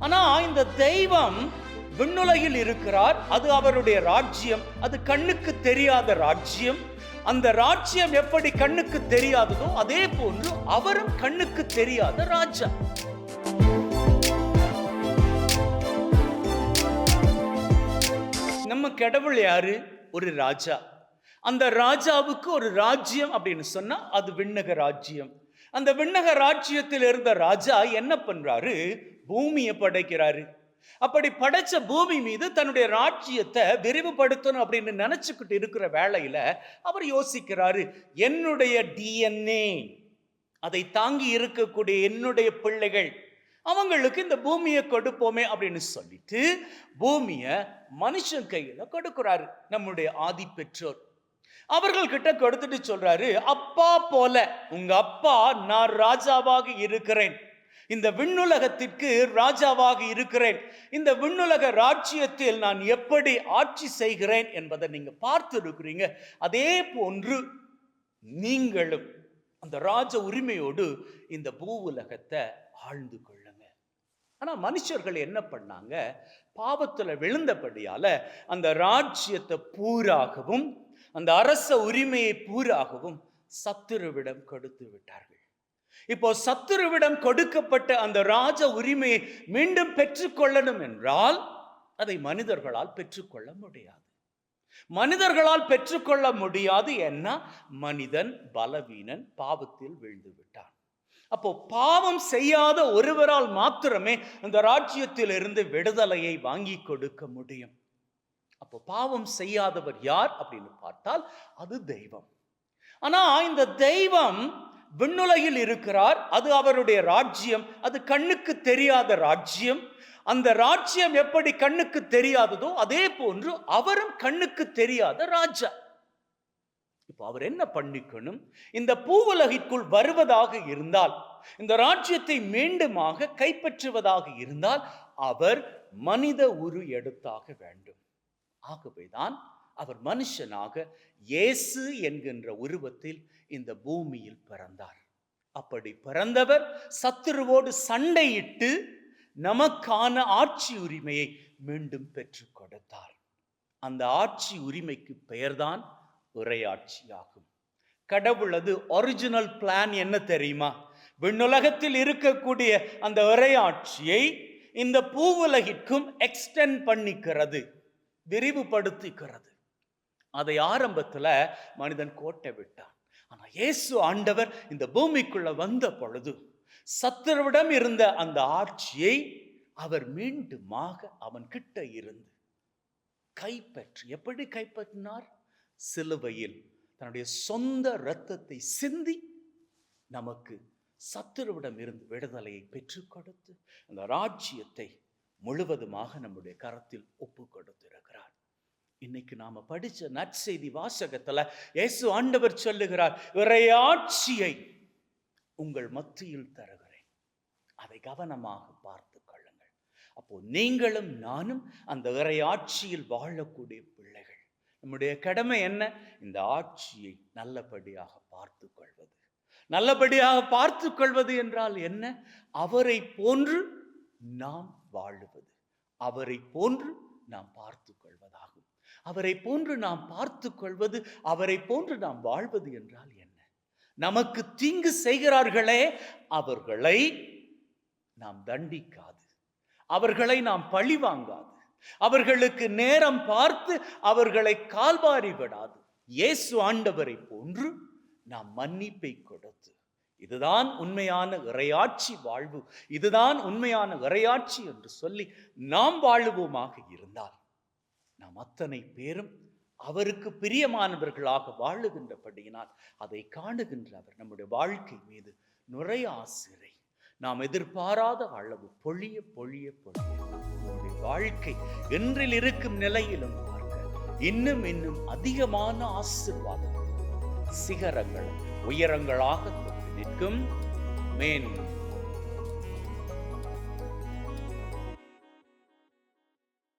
ஆனா இந்த தெய்வம் விண்ணுலகில் இருக்கிறார். அது அவருடைய ராஜ்யம். அது கண்ணுக்கு தெரியாத ராஜ்யம். அந்த ராஜ்யம் எப்படி கண்ணுக்கு தெரியாததோ அதே போன்று அவரும் கண்ணுக்கு தெரியாத ராஜா. நம்ம கடவுள் யாரு? ஒரு ராஜா. அந்த ராஜாவுக்கு ஒரு ராஜ்யம் அப்படின்னு சொன்னா அது விண்ணக ராஜ்யம். அந்த விண்ணக ராஜ்யத்தில் இருந்த ராஜா என்ன பண்றாரு? பூமியை படைக்கிறாரு. அப்படி படைச்ச பூமி மீது தன்னுடைய ராஜ்யத்தை விரிவுபடுத்தணும் அப்படின்னு நினைச்சுக்கிட்டு இருக்கிற வேளையில அவர் யோசிக்கிறாரு என்னுடைய டிஎன்ஏ அதை தாங்கி இருக்கக்கூடிய என்னுடைய பிள்ளைகள் அவங்களுக்கு இந்த பூமியை கொடுப்போமே அப்படின்னு சொல்லிட்டு பூமியை மனுஷன் கையில கொடுக்கிறாரு நம்முடைய ஆதி பெற்றோர் அவர்கள் கிட்ட கொடுத்துட்டு சொல்றாரு அப்பா போல உங்க அப்பா நான் ராஜாவாக இருக்கிறேன். இந்த விண்ணுலகத்திற்கு ராஜாவாக இருக்கிறேன். இந்த விண்ணுலக ராஜ்யத்தில் நான் எப்படி ஆட்சி செய்கிறேன் என்பதை நீங்க பார்த்து இருக்கிறீங்க அதே போன்று நீங்களும் அந்த ராஜ உரிமையோடு இந்த பூ உலகத்தை ஆழ்ந்து கொள்ளுங்க. ஆனா மனுஷர்கள் என்ன பண்ணாங்க? பாவத்துல விழுந்தபடியால அந்த ராஜ்யத்தை பூராகவும் அந்த அரச உரிமையை பூராகவும் சத்துருவிடம் கொடுத்து விட்டார்கள். இப்போ சத்துருவிடம் கொடுக்கப்பட்ட அந்த ராஜ உரிமையை மீண்டும் பெற்றுக்கொள்ளணும் என்றால் அதை மனிதர்களால் பெற்றுக்கொள்ள முடியாது. மனிதர்களால் பெற்றுக்கொள்ள முடியாது என்ன? மனிதன் பலவீனன் பாவத்தில் விழுந்து விட்டான். அப்போ பாவம் செய்யாத ஒருவரால் மாத்திரமே அந்த ராஜ்யத்தில் இருந்து விடுதலையை வாங்கி கொடுக்க முடியும். அப்போ பாவம் செய்யாதவர் யார் அப்படின்னு பார்த்தால் அது தெய்வம். ஆனா இந்த தெய்வம் விண்ணுலகில் இருக்கிறார். அது அவருடைய ராஜ்யம். அது கண்ணுக்கு தெரியாத ராஜ்யம். அந்த ராஜ்யம் எப்படி கண்ணுக்கு தெரியாததோ அதே போன்று அவரும் கண்ணுக்கு தெரியாத ராஜா. இப்போ அவர் என்ன பண்ணிக்கணும்? இந்த பூவுலகிற்குள் வருவதாக இருந்தால் இந்த ராஜ்யத்தை மீண்டுமாக கைப்பற்றுவதாக இருந்தால் அவர் மனித உரு எடுத்தாக வேண்டும். ஆகவேதான் அவர் மனுஷனாக இயேசு என்கின்ற உருவத்தில் இந்த பூமியில் பிறந்தார். அப்படி பிறந்தவர் சத்துருவோடு சண்டையிட்டு நமக்கான ஆட்சி உரிமையை மீண்டும் பெற்று கொடுத்தார். அந்த ஆட்சி உரிமைக்கு பெயர்தான் உரையாட்சியாகும். கடவுளது ஒரிஜினல் பிளான் என்ன தெரியுமா? விண்ணுலகத்தில் இருக்கக்கூடிய அந்த உரையாட்சியை இந்த பூவுலகிற்கும் எக்ஸ்டென்ட் பண்ணிக்கிறது. விரிவுபடுத்திக்கிறது அதை ஆரம்பத்தில் மனிதன் கோட்டை விட்டான். ஆனால் இயேசு ஆண்டவர் இந்த பூமிக்குள்ள வந்த பொழுது சத்துருவிடம் இருந்த அந்த ஆட்சியை அவர் மீண்டுமாக அவன் கிட்ட இருந்து கைப்பற்றி எப்படி கைப்பற்றினார்? சிலுவையில் தன்னுடைய சொந்த இரத்தத்தை சிந்தி நமக்கு சத்துருவிடம் இருந்து விடுதலையை பெற்றுக் கொடுத்து அந்த ராஜ்யத்தை முழுவதுமாக நம்முடைய கரத்தில் ஒப்பு கொடுத்திருக்கிறார். இன்னைக்கு நாம படிச்ச நற்செய்தி வாசகத்துல இயேசு ஆண்டவர் சொல்லுகிறார் இறையாட்சியை உங்கள் மத்தியில் தருகிறேன். அதை கவனமாக பார்த்து கொள்ளுங்கள். அப்போ நீங்களும் நானும் அந்த இறையாட்சியில் வாழக்கூடிய பிள்ளைகள். நம்முடைய கடமை என்ன? இந்த ஆட்சியை நல்லபடியாக பார்த்து கொள்வது. நல்லபடியாக பார்த்து கொள்வது என்றால் என்ன? அவரை போன்று நாம் வாழுவது. அவரை போன்று நாம் பார்த்து கொள்வதாகும். அவரை போன்று நாம் பார்த்து கொள்வது அவரை போன்று நாம் வாழ்வது என்றால் என்ன? நமக்கு தீங்கு செய்கிறார்களே அவர்களை நாம் தண்டிக்காது. அவர்களை நாம் பழி வாங்காது. அவர்களுக்கு நேரம் பார்த்து அவர்களை கால்வாரி விடாது. இயேசு ஆண்டவரை போன்று நாம் மன்னிப்பை கொடுத்து இதுதான் உண்மையான இறையாட்சி வாழ்வு இதுதான் உண்மையான இறையாட்சி என்று சொல்லி நாம் வாழுவோமாக இருந்தால் நாம் அத்தனை பேரும் அவருக்கு பிரியமானவர்களாக வாழுகின்றபடியினால் அதை காணுகின்ற அவர் நம்முடைய வாழ்க்கை மீது நுரையாசிரை நாம் எதிர்பாராத அளவு பொழிய பொழிய பொழிய நம்முடைய வாழ்க்கை என்றில் இருக்கும் நிலையிலும் பார்க்க இன்னும் இன்னும் அதிகமான ஆசிர்வாதம் சிகரங்கள் உயரங்களாக நிற்கும் மேன்.